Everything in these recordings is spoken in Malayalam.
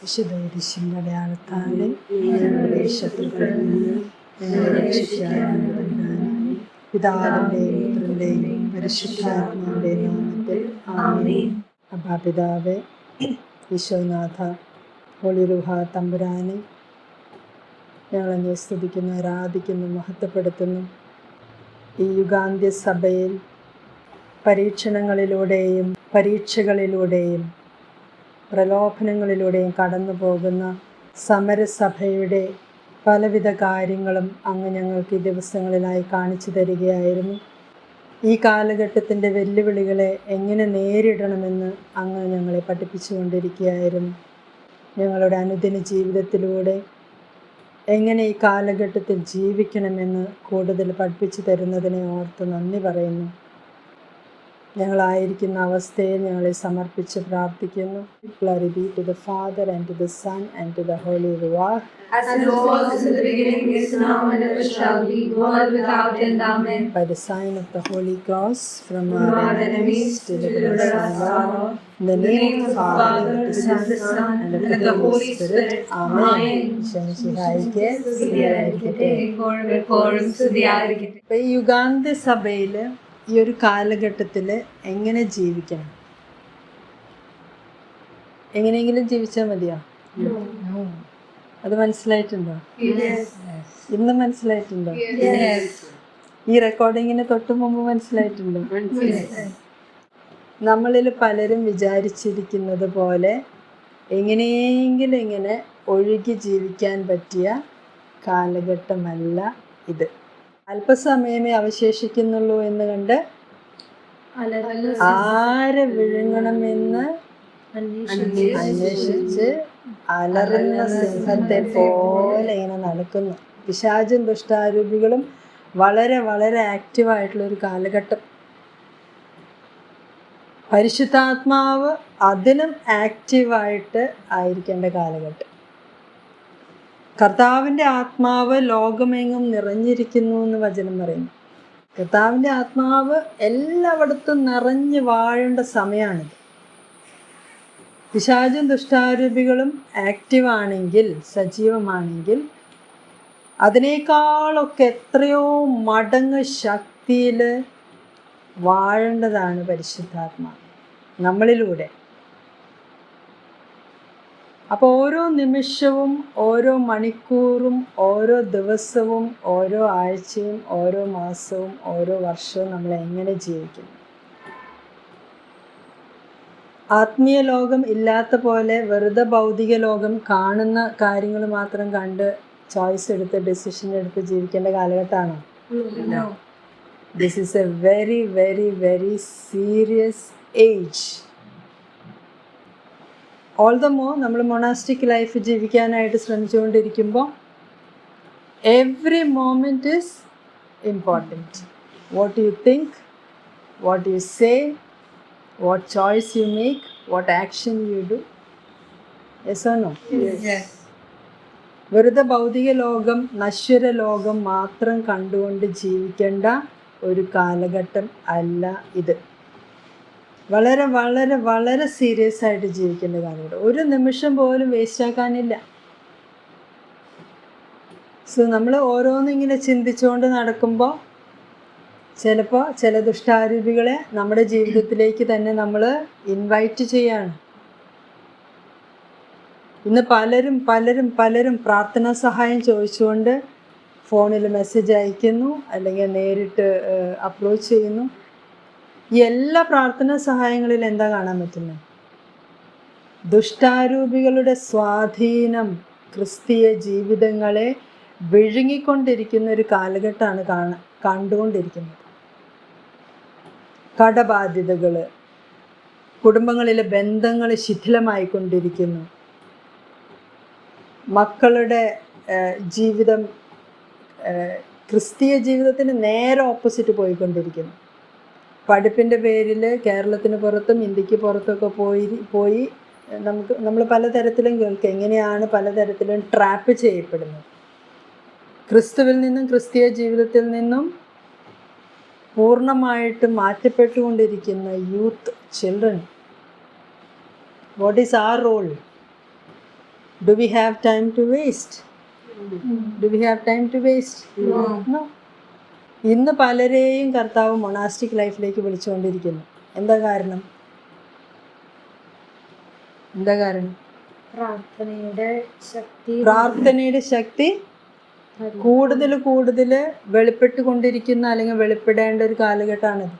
വിശുദ്ധ നാമത്തിൽ ആമീൻ വിശ്വനാഥ ഹോളിറുഹ തമ്പുരാനെ ഞങ്ങളെന്നെ സ്തുതിക്കുന്നു ആരാധിക്കുന്നു മഹത്വപ്പെടുത്തുന്നു ഈ യുഗാന്ത്യ സഭയിൽ പരീക്ഷണങ്ങളിലൂടെയും പരീക്ഷകളിലൂടെയും പ്രലോഭനങ്ങളിലൂടെയും കടന്നു പോകുന്ന സമരസഭയുടെ പലവിധ കാര്യങ്ങളും അങ്ങ് ഞങ്ങൾക്ക് ഈ ദിവസങ്ങളിലായി കാണിച്ചു തരികയായിരുന്നു. ഈ കാലഘട്ടത്തിന്റെ വെല്ലുവിളികളെ എങ്ങനെ നേരിടണമെന്ന് അങ്ങ് ഞങ്ങളെ പഠിപ്പിച്ചുകൊണ്ടിരിക്കുകയായിരുന്നു. ഞങ്ങളുടെ അനുദിന ജീവിതത്തിലൂടെ എങ്ങനെ ഈ കാലഘട്ടത്തിൽ ജീവിക്കണമെന്ന് കൂടുതൽ പഠിപ്പിച്ചു തരുന്നതിനെ ഓർത്ത് നന്ദി പറയുന്നു. ഞങ്ങളായിരിക്കുന്ന അവസ്ഥയെ ഞങ്ങളെ സമർപ്പിച്ച് പ്രാർത്ഥിക്കുന്നു glory be to the father and to the son and to the holy റിവാർ As it was in the beginning, is now, and ever shall be, world without end. Amen. by the sign of the Holy Cross from our our enemies enemies, deliver us. Lord. In the name of the Father, the Son, and of the Holy Spirit. Amen. യുഗാന്ത സഭയിൽ ഈ ഒരു കാലഘട്ടത്തിൽ എങ്ങനെ ജീവിക്കണം? എങ്ങനെയെങ്കിലും ജീവിച്ചാൽ മതിയോ? No. അത് മനസ്സിലായിട്ടുണ്ടോ? ഇന്ന് മനസ്സിലായിട്ടുണ്ടോ? ഈ റെക്കോർഡിങ്ങിന് തൊട്ട് മുമ്പ് മനസ്സിലായിട്ടുണ്ടോ? നമ്മളിൽ പലരും വിചാരിച്ചിരിക്കുന്നത് പോലെ എങ്ങനെയെങ്കിലും ഇങ്ങനെ ഒഴുകി ജീവിക്കാൻ പറ്റിയ കാലഘട്ടമല്ല ഇത്. അല്പസമയമേ അവശേഷിക്കുന്നുള്ളൂ എന്ന് കണ്ട് ആരെ വിഴുങ്ങണമെന്ന് അന്വേഷിച്ച് അലറുന്ന സിംഹത്തെ പോലെ ഇങ്ങനെ നടക്കുന്നു. പിശാചും ദുഷ്ടാരൂപികളും വളരെ വളരെ ആക്റ്റീവായിട്ടുള്ള ഒരു കാലഘട്ടം. പരിശുദ്ധാത്മാവ് അതിനും ആക്റ്റീവായിട്ട് ആയിരിക്കേണ്ട കാലഘട്ടം. കർത്താവിന്റെ ആത്മാവ് ലോകമെങ്ങും നിറഞ്ഞിരിക്കുന്നു എന്ന് വചനം പറയുന്നു. കർത്താവിന്റെ ആത്മാവ് എല്ലായിടത്തും നിറഞ്ഞു വാഴേണ്ട സമയമാണിത്. പിശാചും ദുഷ്ടാരൂപികളും ആക്റ്റീവാണെങ്കിൽ സജീവമാണെങ്കിൽ അതിനേക്കാളൊക്കെ എത്രയോ മടങ്ങ് ശക്തിയിൽ വാഴേണ്ടതാണ് പരിശുദ്ധാത്മാവ്. നമ്മളിലൂടെ അപ്പോൾ ഓരോ നിമിഷവും ഓരോ മണിക്കൂറും ഓരോ ദിവസവും ഓരോ ആഴ്ചയും ഓരോ മാസവും ഓരോ വർഷവും നമ്മൾ എങ്ങനെ ജീവിക്കുന്നു? ആത്മീയ ലോകം ഇല്ലാത്ത പോലെ വെറുതെ ഭൗതിക ലോകം കാണുന്ന കാര്യങ്ങൾ മാത്രം കണ്ട് ചോയ്സ് എടുത്ത് ഡെസിഷൻ എടുത്ത് ജീവിക്കേണ്ട കാലഘട്ടമാണോ? This is a very very very serious age all the more നമ്മൾ മൊണാസ്റ്റിക് ലൈഫ് ജീവിക്കാനായിട്ട് ശ്രമിച്ചുകൊണ്ടിരിക്കുമ്പോൾ every moment is important what you think what you say what choice you make what action you do yes no വെറുതെ ഭൗതിക ലോകം നശ്വര ലോകം മാത്രം കണ്ടുകൊണ്ട് ജീവിക്കേണ്ട ഒരു കാലഘട്ടം അല്ല ഇത്. വളരെ വളരെ വളരെ സീരിയസ് ആയിട്ട് ജീവിക്കേണ്ട കാര്യങ്ങൾ ഒരു നിമിഷം പോലും വേസ്റ്റ് ആക്കാനില്ല. സോ നമ്മൾ ഓരോന്നിങ്ങനെ ചിന്തിച്ചുകൊണ്ട് നടക്കുമ്പോൾ ചിലപ്പോൾ ചില ദുഷ്ടാരൂപികളെ നമ്മുടെ ജീവിതത്തിലേക്ക് തന്നെ നമ്മൾ ഇൻവൈറ്റ് ചെയ്യാണ്. ഇന്ന് പലരും പലരും പലരും പ്രാർത്ഥനാ സഹായം ചോദിച്ചുകൊണ്ട് ഫോണിൽ മെസ്സേജ് അയക്കുന്നു അല്ലെങ്കിൽ നേരിട്ട് അപ്രോച്ച് ചെയ്യുന്നു. എല്ലാ പ്രാർത്ഥനാ സഹായങ്ങളിൽ എന്താ കാണാൻ പറ്റുന്നത് ദുഷ്ടാരൂപികളുടെ സ്വാധീനം ക്രിസ്തീയ ജീവിതങ്ങളെ വിഴുങ്ങിക്കൊണ്ടിരിക്കുന്ന ഒരു കാലഘട്ടമാണ് കാണ കണ്ടുകൊണ്ടിരിക്കുന്നത്. കടബാധ്യതകൾ കുടുംബങ്ങളിലെ ബന്ധങ്ങൾ ശിഥിലമായിക്കൊണ്ടിരിക്കുന്നു. മക്കളുടെ ജീവിതം ക്രിസ്തീയ ജീവിതത്തിന് നേരെ ഓപ്പോസിറ്റ് പോയിക്കൊണ്ടിരിക്കുന്നു. പഠിപ്പിന്റെ പേരിൽ കേരളത്തിന് പുറത്തും ഇന്ത്യയ്ക്ക് പുറത്തൊക്കെ പോയി പോയി നമുക്ക് നമ്മൾ പലതരത്തിലും കേൾക്കുക എങ്ങനെയാണ് പലതരത്തിലും ട്രാപ്പ് ചെയ്യപ്പെടുന്നത്. ക്രിസ്തുവിൽ നിന്നും ക്രിസ്തീയ ജീവിതത്തിൽ നിന്നും പൂർണമായിട്ട് മാറ്റപ്പെട്ടുകൊണ്ടിരിക്കുന്ന youth children what is our role do we have time to waste do we have time to waste no ഇന്ന് പലരെയും കർത്താവ് മൊണാസ്റ്റിക് ലൈഫിലേക്ക് വിളിച്ചുകൊണ്ടിരിക്കുന്നു. എന്താ കാരണം? എന്താ കാരണം? പ്രാർത്ഥനയുടെ ശക്തി പ്രാർത്ഥനയുടെ ശക്തി കൂടുതൽ കൂടുതൽ വെളിപ്പെട്ടുകൊണ്ടിരിക്കുന്ന അല്ലെങ്കിൽ വെളിപ്പെടേണ്ട ഒരു കാലഘട്ടമാണിത്.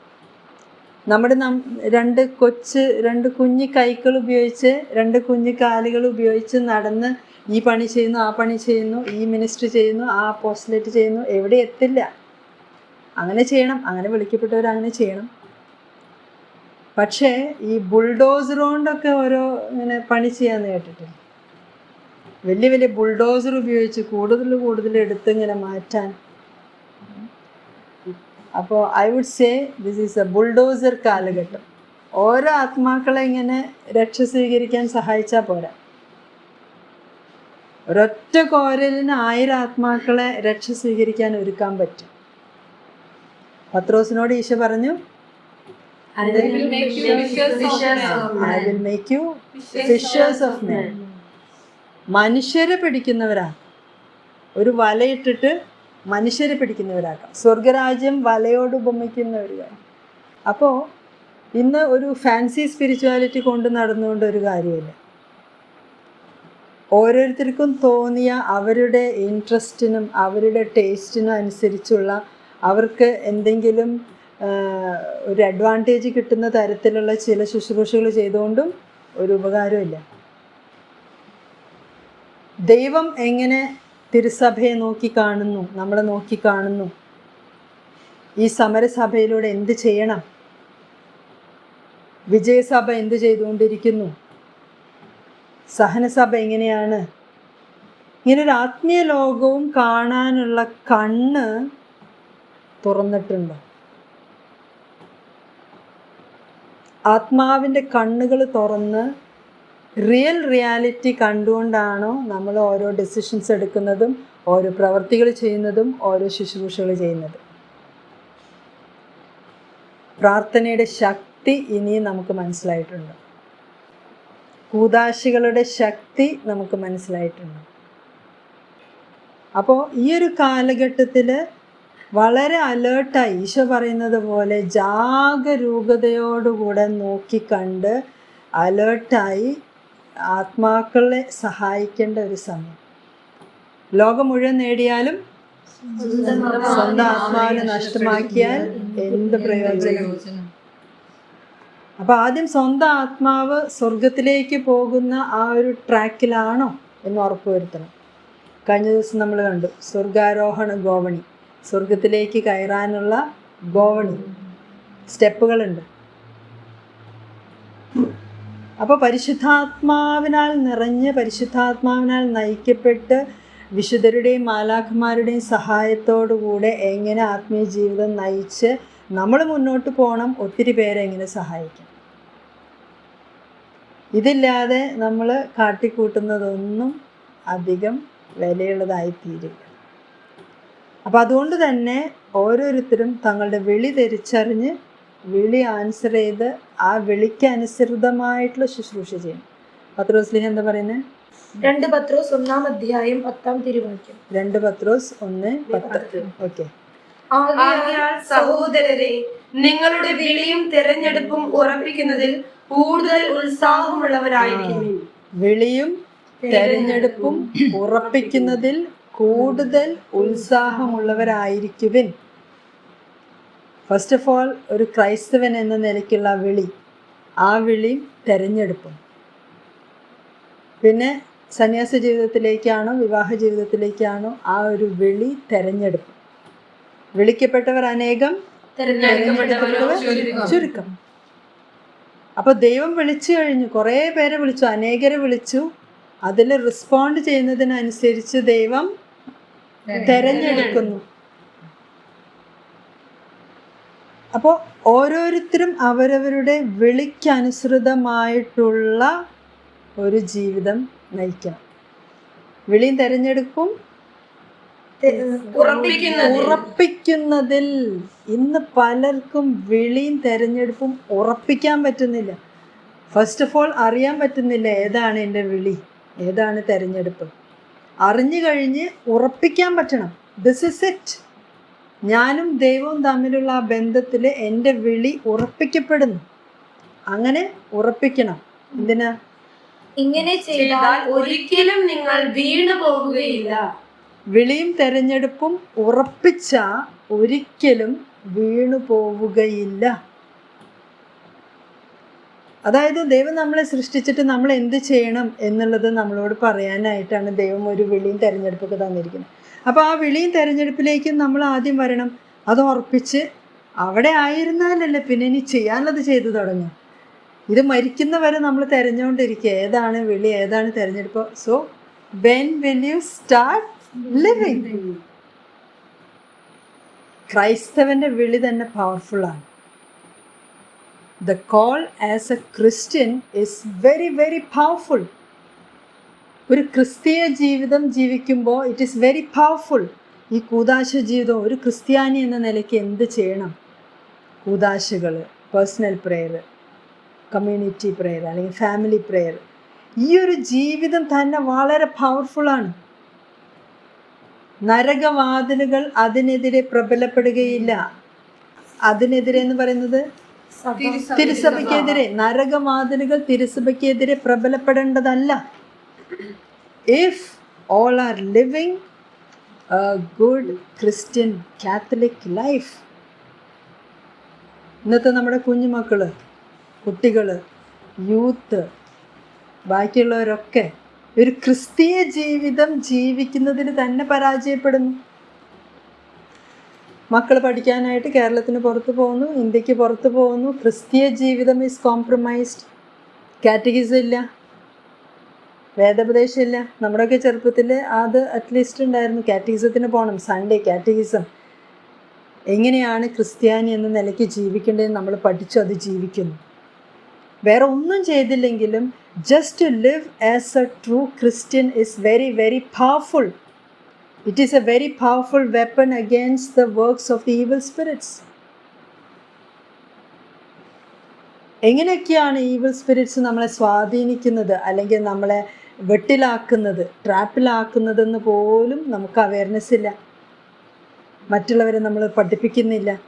നമ്മുടെ നം രണ്ട് കൊച്ച് രണ്ട് കുഞ്ഞു കൈകൾ ഉപയോഗിച്ച് രണ്ട് കുഞ്ഞു കാലുകൾ ഉപയോഗിച്ച് നടന്ന് ഈ പണി ചെയ്യുന്നു ആ പണി ചെയ്യുന്നു ഈ മിനിസ്റ്റർ ചെയ്യുന്നു ആ പോസ്റ്റലേറ്റ് ചെയ്യുന്നു എവിടെ എത്തില്ല. അങ്ങനെ ചെയ്യണം അങ്ങനെ വിളിക്കപ്പെട്ടവർ അങ്ങനെ ചെയ്യണം. പക്ഷേ ഈ ബുൾഡോസർ കൊണ്ടൊക്കെ ഓരോ ഇങ്ങനെ പണി ചെയ്യാന്ന് കേട്ടിട്ടില്ല? വലിയ വലിയ ബുൾഡോസർ ഉപയോഗിച്ച് കൂടുതൽ കൂടുതൽ എടുത്ത് ഇങ്ങനെ മാറ്റാൻ. അപ്പോൾ I would say this is a bulldozer കാലഘട്ടം. ഓരോ ആത്മാക്കളെ ഇങ്ങനെ രക്ഷ സ്വീകരിക്കാൻ സഹായിച്ചാൽ പോരാ. ഒരൊറ്റ കോരലിന് ആയിരം ആത്മാക്കളെ രക്ഷ സ്വീകരിക്കാൻ ഒരുക്കാൻ പറ്റും. പത്രോസിനോട് ഈശോ പറഞ്ഞു I will make you I will make you fishers of men. മനുഷ്യരെ പിടിക്കുന്നവരാ. ഒരു വലയിട്ടിട്ട് മനുഷ്യരെ പിടിക്കുന്നവരാക്കാം. സ്വർഗരാജ്യം വലയോട് ഉപമിക്കുന്നവരാണ് അപ്പോൾ ഇന്ന് ഒരു ഫാൻസി സ്പിരിച്വാലിറ്റി കൊണ്ട് നടന്നുകൊണ്ട് ഒരു കാര്യമില്ല. ഓരോരുത്തർക്കും തോന്നിയ അവരുടെ ഇൻട്രസ്റ്റിനും അവരുടെ ടേസ്റ്റിനും അനുസരിച്ചുള്ള അവർക്ക് എന്തെങ്കിലും ഒരു അഡ്വാന്റേജ് കിട്ടുന്ന തരത്തിലുള്ള ചില ശുശ്രൂഷകൾ ചെയ്തുകൊണ്ടും ഒരു ഉപകാരമില്ല ദൈവം എങ്ങനെ തിരുസഭയെ നോക്കി കാണുന്നു നമ്മളെ നോക്കി കാണുന്നു? ഈ സമരസഭയിലൂടെ എന്ത് ചെയ്യണം? വിജയസഭ എന്ത് ചെയ്തുകൊണ്ടിരിക്കുന്നു? സഹനസഭ എങ്ങനെയാണ്? ഇങ്ങനൊരു ആത്മീയ ലോകവും കാണാനുള്ള കണ്ണ് തുറന്നിട്ടുണ്ടോ? ആത്മാവിന്റെ കണ്ണുകൾ തുറന്ന് റിയൽ റിയാലിറ്റി കണ്ടുകൊണ്ടാണോ നമ്മൾ ഓരോ ഡെസിഷൻസ് എടുക്കുന്നതും ഓരോ പ്രവർത്തികൾ ചെയ്യുന്നതും ഓരോ ശുശ്രൂഷകൾ ചെയ്യുന്നതും. പ്രാർത്ഥനയുടെ ശക്തി ഇനിയും നമുക്ക് മനസ്സിലായിട്ടുണ്ട്. കൂതാശികളുടെ ശക്തി നമുക്ക് മനസ്സിലായിട്ടുണ്ട്. അപ്പോൾ ഈ ഒരു കാലഘട്ടത്തിൽ വളരെ അലേർട്ടായി ഈശോ പറയുന്നത് പോലെ ജാഗരൂകതയോടുകൂടെ നോക്കിക്കണ്ട് അലേർട്ടായി ആത്മാക്കളെ സഹായിക്കേണ്ട ഒരു സമയം. ലോകം മുഴുവൻ നേടിയാലും സ്വന്തം ആത്മാവിനെ നഷ്ടമാക്കിയാൽ എന്ത് പ്രയോജനം? അപ്പൊ ആദ്യം സ്വന്തം ആത്മാവ് സ്വർഗത്തിലേക്ക് പോകുന്ന ആ ഒരു ട്രാക്കിലാണോ എന്ന് ഉറപ്പുവരുത്തണം. കഴിഞ്ഞ ദിവസം നമ്മൾ കണ്ടു സ്വർഗാരോഹണ ഗോവണി. സ്വർഗത്തിലേക്ക് കയറാനുള്ള ഗോവണി. സ്റ്റെപ്പുകളുണ്ട്. അപ്പോൾ പരിശുദ്ധാത്മാവിനാൽ നിറഞ്ഞ് പരിശുദ്ധാത്മാവിനാൽ നയിക്കപ്പെട്ട് വിശുദ്ധരുടെയും മാലാഖമാരുടെയും സഹായത്തോടുകൂടെ എങ്ങനെ ആത്മീയ ജീവിതം നയിച്ച് നമ്മൾ മുന്നോട്ട് പോകണം ഒത്തിരി പേരെ എങ്ങനെ സഹായിക്കും. ഇതില്ലാതെ നമ്മൾ കാട്ടിക്കൂട്ടുന്നതൊന്നും അധികം വിലയുള്ളതായി തീരില്ല അപ്പം അതുകൊണ്ട് തന്നെ ഓരോരുത്തരും തങ്ങളുടെ വിളി തിരിച്ചറിഞ്ഞ് വിളി ആൻസർ ചെയ്ത് ആ വിളിക്ക് അനുസൃതമായിട്ടുള്ള ശുശ്രൂഷ ചെയ്യണം. പത്രോസ് ലിഹ എന്താ പറയുന്നത് രണ്ട് പത്രോസ് ഒന്നാം അധ്യായം പത്താം തിരുവാക്യം രണ്ട് പത്രോസ് ഒന്ന് പത്ത് ഓക്കെ. സഹോദരരെ നിങ്ങളുടെ വിളിയും തിരഞ്ഞെടുപ്പും ഉറപ്പിക്കുന്നതിൽ കൂടുതൽ ഉത്സാഹമുള്ളവരായിരിക്കും വിളിയും തെരഞ്ഞെടുപ്പും ഉറപ്പിക്കുന്നതിൽ കൂടുതൽ ഉത്സാഹമുള്ളവരായിരിക്കുവിൻ. ഫസ്റ്റ് ഓഫ് ഓൾ ഒരു ക്രൈസ്തവൻ എന്ന നിലയ്ക്കുള്ള വിളി ആ വിളി തെരഞ്ഞെടുപ്പും. പിന്നെ സന്യാസ ജീവിതത്തിലേക്കാണോ വിവാഹ ജീവിതത്തിലേക്കാണോ ആ ഒരു വിളി തെരഞ്ഞെടുപ്പ്. വിളിക്കപ്പെട്ടവർ അനേകം ചുരുക്കം. അപ്പോൾ ദൈവം വിളിച്ചു കഴിഞ്ഞു കുറേ പേരെ വിളിച്ചു അനേകരെ വിളിച്ചു. അതിൽ റെസ്പോണ്ട് ചെയ്യുന്നതിനനുസരിച്ച് ദൈവം തെരഞ്ഞെടുക്കുന്നു. അപ്പോൾ ഓരോരുത്തരും അവരവരുടെ വിളിക്കനുസൃതമായിട്ടുള്ള ഒരു ജീവിതം നയിക്കണം. വിളിയും തെരഞ്ഞെടുപ്പും ഉറപ്പിക്കുന്നതിൽ. ഇന്ന് പലർക്കും വിളിയും തെരഞ്ഞെടുപ്പും ഉറപ്പിക്കാൻ പറ്റുന്നില്ല. ഫസ്റ്റ് ഓഫ് ഓൾ അറിയാൻ പറ്റുന്നില്ല ഏതാണ് എന്റെ വിളി ഏതാണ് തെരഞ്ഞെടുപ്പ്. അറിഞ്ഞു കഴിഞ്ഞ് ഉറപ്പിക്കാൻ പറ്റണം. ദിസ് ഇസ് ഇറ്റ് ഞാനും ദൈവവും തമ്മിലുള്ള ആ ബന്ധത്തിൽ എന്റെ വിളി ഉറപ്പിക്കപ്പെടുന്നു. അങ്ങനെ ഉറപ്പിക്കണം. എന്തിനാ? ഇങ്ങനെ ചെയ്താൽ ഒരിക്കലും നിങ്ങൾ വീണു പോകുകയില്ല. വിളിയും തെരഞ്ഞെടുപ്പും ഉറപ്പിച്ച ഒരിക്കലും വീണു പോവുകയില്ല. അതായത് ദൈവം നമ്മളെ സൃഷ്ടിച്ചിട്ട് നമ്മൾ എന്ത് ചെയ്യണം എന്നുള്ളത് നമ്മളോട് പറയാനായിട്ടാണ് ദൈവം ഒരു വിളിയും തെരഞ്ഞെടുപ്പൊക്കെ തന്നിരിക്കുന്നത്. അപ്പോൾ ആ വിളിയും തിരഞ്ഞെടുപ്പിലേക്കും നമ്മൾ ആദ്യം വരണം. അത് ഉറപ്പിച്ച് അവിടെ ആയിരുന്നാലല്ലേ പിന്നെ ഇനി ചെയ്യാനുള്ളത് ചെയ്തു തുടങ്ങും ഇത് മരിക്കുന്നവരെ നമ്മൾ തിരഞ്ഞുകൊണ്ടിരിക്കുക. ഏതാണ് വിളി ഏതാണ് തിരഞ്ഞെടുപ്പ്? So when will you start living ക്രൈസ്തവന്റെ വിളി തന്നെ പവർഫുള്ളാണ് the call as a Christian is very, very powerful. ഒരു ക്രിസ്തീയ ജീവിതം ജീവിക്കുമ്പോൾ ഇറ്റ് ഈസ് വെരി പവർഫുൾ ഈ കൂതാശ ജീവിതം ഒരു ക്രിസ്ത്യാനി എന്ന നിലയ്ക്ക് എന്ത് ചെയ്യണം? കൂതാശകൾ പേഴ്സണൽ പ്രെയർ കമ്മ്യൂണിറ്റി പ്രെയർ അല്ലെങ്കിൽ ഫാമിലി പ്രെയർ ഈ ഒരു ജീവിതം തന്നെ വളരെ പവർഫുള്ളാണ് നരകവാതിലുകൾ അതിനെതിരെ പ്രബലപ്പെടുകയില്ല. അതിനെതിരെ എന്ന് പറയുന്നത് തിരുസഭയ്ക്കെതിരെ. നരകവാതിലുകൾ തിരുസഭയ്ക്കെതിരെ പ്രബലപ്പെടേണ്ടതല്ല. If all are living good Christian Catholic life ഇന്നത്തെ നമ്മുടെ കുഞ്ഞുമക്കൾ കുട്ടികൾ യൂത്ത് ബാക്കിയുള്ളവരൊക്കെ ഒരു ക്രിസ്തീയ ജീവിതം ജീവിക്കുന്നതിന് തന്നെ പരാജയപ്പെടുന്നു. മക്കൾ പഠിക്കാനായിട്ട് കേരളത്തിന് പുറത്ത് പോകുന്നു ഇന്ത്യയ്ക്ക് പുറത്ത് പോകുന്നു. ക്രിസ്തീയ ജീവിതം ഈസ് കോംപ്രമൈസ്ഡ് കാറ്റഗീസ് ഇല്ല. വേദോപദേശം ഇല്ല. നമ്മുടെയൊക്കെ ചെറുപ്പത്തിൽ അത് അറ്റ്ലീസ്റ്റ് ഉണ്ടായിരുന്നു. കാറ്റഗിസത്തിന് പോകണം സൺഡേ കാറ്റഗിസം എങ്ങനെയാണ് ക്രിസ്ത്യാനി എന്ന നിലയ്ക്ക് ജീവിക്കേണ്ടതെന്ന് നമ്മൾ പഠിച്ചു അത് ജീവിക്കുന്നു. വേറെ ഒന്നും ചെയ്തില്ലെങ്കിലും just to live as a true Christian is very very powerful it is a very powerful weapon against the works of the evil spirits. എങ്ങനെയൊക്കെയാണ് ഈവിൾ സ്പിരിറ്റ്സ് നമ്മളെ സ്വാധീനിക്കുന്നത്? അല്ലെങ്കിൽ നമ്മളെ വെട്ടിലാക്കുന്നത് ട്രാപ്പിലാക്കുന്നതെന്ന് പോലും നമുക്ക് അവയർനെസ് ഇല്ല. മറ്റുള്ളവരെ നമ്മൾ പഠിപ്പിക്കുന്നില്ല.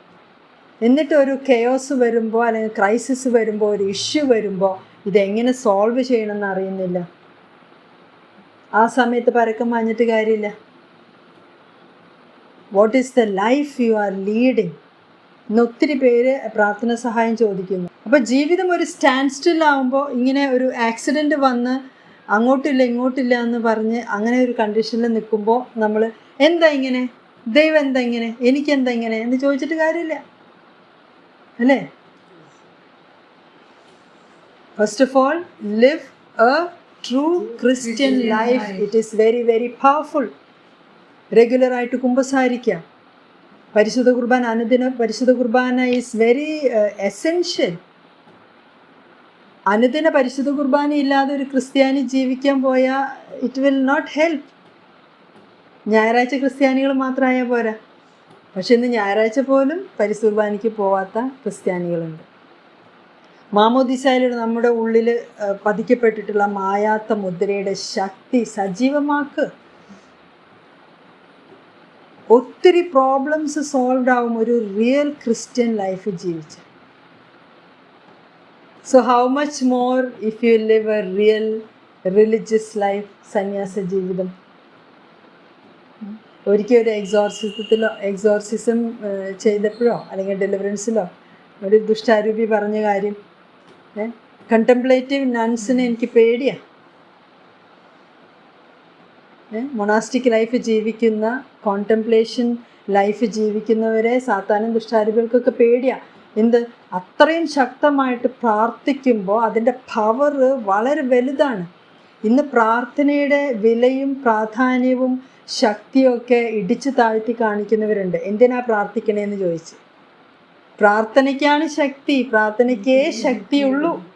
എന്നിട്ട് ഒരു കെയോസ് വരുമ്പോൾ അല്ലെങ്കിൽ ക്രൈസിസ് വരുമ്പോൾ ഒരു ഇഷ്യൂ വരുമ്പോൾ ഇതെങ്ങനെ സോൾവ് ചെയ്യണമെന്ന് അറിയുന്നില്ല. ആ സമയത്ത് പരക്കം മാഞ്ഞിട്ട് കാര്യമില്ല. What is the life you are leading എന്നൊത്തിരി പേര് പ്രാർത്ഥന സഹായം ചോദിക്കുന്നു. അപ്പോൾ ജീവിതം ഒരു സ്റ്റാൻഡ് സ്റ്റിൽ ആകുമ്പോൾ ഇങ്ങനെ ഒരു ആക്സിഡന്റ് വന്ന് അങ്ങോട്ടില്ല ഇങ്ങോട്ടില്ല എന്ന് പറഞ്ഞ് അങ്ങനെ ഒരു കണ്ടീഷനിൽ നിൽക്കുമ്പോൾ നമ്മൾ എന്താ ഇങ്ങനെ? ദൈവം എന്താ ഇങ്ങനെ? എനിക്കെന്താ ഇങ്ങനെ? എന്ന് ചോദിച്ചിട്ട് കാര്യമില്ല. അല്ലേ? First of all live a true Christian life it is very very powerful റെഗുലറായിട്ട് കുമ്പസാരിക്കാം. പരിശുദ്ധ കുർബാന അനുദിന പരിശുദ്ധ കുർബാന ഈസ് വെരി എസെൻഷ്യൽ അനുദിന പരിശുദ്ധ കുർബാന ഇല്ലാതെ ഒരു ക്രിസ്ത്യാനി ജീവിക്കാൻ പോയാൽ ഇറ്റ് വിൽ നോട്ട് ഹെൽപ്പ് ഞായറാഴ്ച ക്രിസ്ത്യാനികൾ മാത്രമായാൽ പോരാ. പക്ഷെ ഇന്ന് ഞായറാഴ്ച പോലും പരിശുദ്ധ കുർബാനയ്ക്ക് പോവാത്ത ക്രിസ്ത്യാനികളുണ്ട്. മാമോദിസായിലൂടെ നമ്മുടെ ഉള്ളിൽ പതിക്കപ്പെട്ടിട്ടുള്ള മായാത്ത മുദ്രയുടെ ശക്തി സജീവമാക്ക്. ഒത്തിരി പ്രോബ്ലംസ് സോൾവ് ആവും ഒരു റിയൽ ക്രിസ്ത്യൻ ലൈഫ് ജീവിച്ച്. So how much more if you live a real religious life സന്യാസ ജീവിതം? ഒരിക്കൽ ഒരു എക്സോർസിസത്തിലോ എക്സോർസിസം ചെയ്തപ്പോഴോ അല്ലെങ്കിൽ ഡെലിവറൻസിലോ ഒരു ദുഷ്ടാരൂപി പറഞ്ഞ കാര്യം കണ്ടംപ്ലേറ്റീവ് നൺസിനെ എനിക്ക് പേടിയാണ് മൊണാസ്റ്റിക് ലൈഫ് ജീവിക്കുന്ന കോണ്ടംപ്ലേഷൻ ലൈഫ് ജീവിക്കുന്നവരെ സാത്താനും ദുഷ്ടാരൂപികൾക്കൊക്കെ പേടിയാണ് എന്ത്? അത്രയും ശക്തമായിട്ട് പ്രാർത്ഥിക്കുമ്പോൾ അതിന്റെ പവർ വളരെ വലുതാണ്. ഇന്ന് പ്രാർത്ഥനയുടെ വിലയും പ്രാധാന്യവും ശക്തിയൊക്കെ ഇടിച്ചു താഴ്ത്തി കാണിക്കുന്നവരുണ്ട്. എന്തിനാ പ്രാർത്ഥിക്കണേന്ന് ചോദിച്ച്? പ്രാർത്ഥനയ്ക്കാണ് ശക്തി. പ്രാർത്ഥനയ്ക്കേ ശക്തിയുള്ളൂ.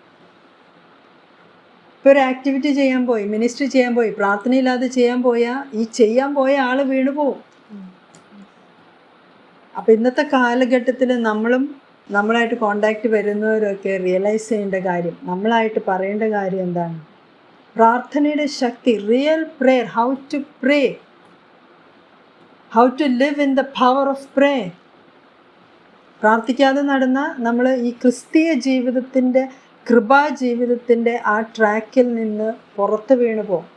ഇപ്പോൾ ഒരു ആക്ടിവിറ്റി ചെയ്യാൻ പോയി മിനിസ്ട്രി ചെയ്യാൻ പോയി പ്രാർത്ഥനയില്ലാതെ ചെയ്യാൻ പോയാൽ ഈ ചെയ്യാൻ പോയ ആൾ വീണു പോവും. അപ്പം ഇന്നത്തെ കാലഘട്ടത്തിൽ നമ്മളും നമ്മളായിട്ട് കോണ്ടാക്റ്റ് വരുന്നവരൊക്കെ റിയലൈസ് ചെയ്യേണ്ട കാര്യം നമ്മളായിട്ട് പറയേണ്ട കാര്യം എന്താണ്? പ്രാർത്ഥനയുടെ ശക്തി real prayer how to pray how to live in the power of pray പ്രാർത്ഥിക്കാതെ നടന്ന നമ്മൾ ഈ ക്രിസ്തീയ ജീവിതത്തിന്റെ കൃപാ ജീവിതത്തിന്റെ ആ ട്രാക്കിൽ നിന്ന് പുറത്ത് വീണു പോകും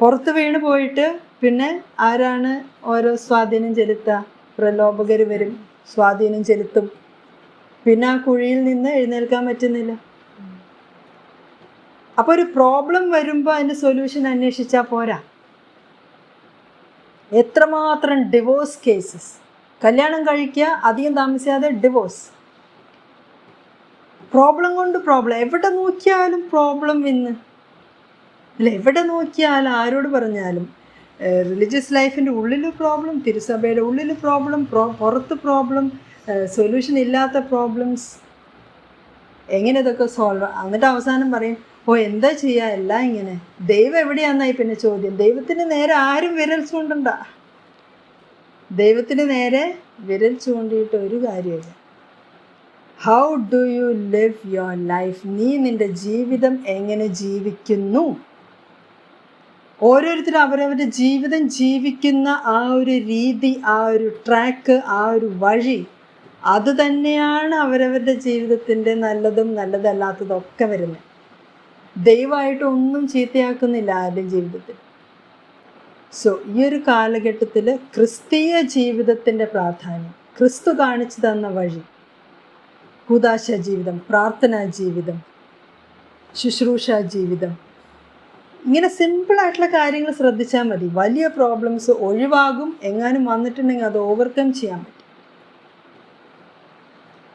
പുറത്ത് വീണ് പോയിട്ട് പിന്നെ ആരാണ് ഓരോ സ്വാധീനം ചെലുത്തുക? പ്രലോഭകർ വരും സ്വാധീനം ചെലുത്തും. പിന്നെ ആ കുഴിയിൽ നിന്ന് എഴുന്നേൽക്കാൻ പറ്റുന്നില്ല. അപ്പോൾ ഒരു പ്രോബ്ലം വരുമ്പോൾ അതിന്റെ സൊല്യൂഷൻ അന്വേഷിച്ചാൽ പോരാ. എത്രമാത്രം ഡിവോഴ്സ് കേസസ്? കല്യാണം കഴിക്കുക അധികം താമസിയാതെ ഡിവോഴ്സ്. പ്രോബ്ലം കൊണ്ട് പ്രോബ്ലം എവിടെ നോക്കിയാലും പ്രോബ്ലം വിന്ന് അല്ല എവിടെ നോക്കിയാലും ആരോട് പറഞ്ഞാലും റിലീജിയസ് ലൈഫിന്റെ ഉള്ളിൽ പ്രോബ്ലം തിരുസഭയുടെ ഉള്ളിൽ പ്രോബ്ലം പ്രോ പുറത്ത് പ്രോബ്ലം സൊല്യൂഷൻ ഇല്ലാത്ത പ്രോബ്ലംസ് എങ്ങനെ ഇതൊക്കെ സോൾവ് എന്നിട്ട് അവസാനം പറയും ഓ എന്താ ചെയ്യുക എല്ലാം ഇങ്ങനെ. ദൈവം എവിടെയാന്നായി പിന്നെ ചോദ്യം. ദൈവത്തിന് നേരെ ആരും വിരൽ ചൂണ്ടണ്ട. ദൈവത്തിന് നേരെ വിരൽ ചൂണ്ടിയിട്ട് ഒരു കാര്യമില്ല how do you live your life നീ നിന്റെ ജീവിതം എങ്ങനെ ജീവിക്കുന്നു? ഓരോരുത്തരും അവരവരുടെ ജീവിതം ജീവിക്കുന്ന ആ ഒരു രീതി ആ ഒരു ട്രാക്ക് ആ ഒരു വഴി അത് തന്നെയാണ് അവരവരുടെ ജീവിതത്തിന്റെ നല്ലതും നല്ലതല്ലാത്തതും ഒക്കെ വരുന്നത്. ദൈവമായിട്ട് ഒന്നും ചീത്തയാക്കുന്നില്ല ആരുടെ ജീവിതത്തിൽ. സോ ഈ ഒരു കാലഘട്ടത്തിൽ ക്രിസ്തീയ ജീവിതത്തിന്റെ പ്രാധാന്യം ക്രിസ്തു കാണിച്ചു തന്ന വഴി കൂതാശ ജീവിതം പ്രാർത്ഥനാ ജീവിതം ശുശ്രൂഷ ജീവിതം. ഇങ്ങനെ സിമ്പിളായിട്ടുള്ള കാര്യങ്ങൾ ശ്രദ്ധിച്ചാൽ മതി. വലിയ പ്രോബ്ലംസ് ഒഴിവാകും. എങ്ങാനും വന്നിട്ടുണ്ടെങ്കിൽ അത് ഓവർകം ചെയ്യാൻ പറ്റും.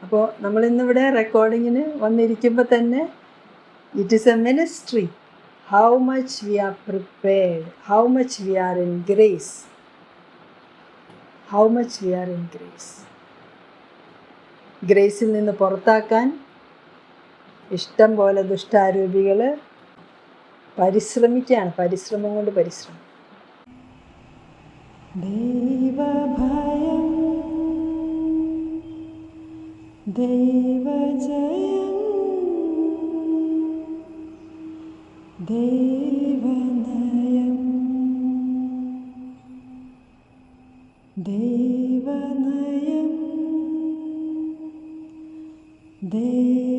അപ്പോൾ നമ്മൾ ഇന്നിവിടെ റെക്കോർഡിങ്ങിന് വന്നിരിക്കുമ്പോൾ തന്നെ it is a ministry how much we are prepared how much we are in grace how much we are in grace ഗ്രേസിൽ നിന്ന് പുറത്താക്കാൻ ഇഷ്ടം പോലെ ദുഷ്ടാരൂപികൾ പരിശ്രമിക്കുകയാണ്. പരിശ്രമം കൊണ്ട് പരിശ്രമം. ദൈവഭയം ദൈവജയം ദൈവനയം ദൈവനയം ദൈവ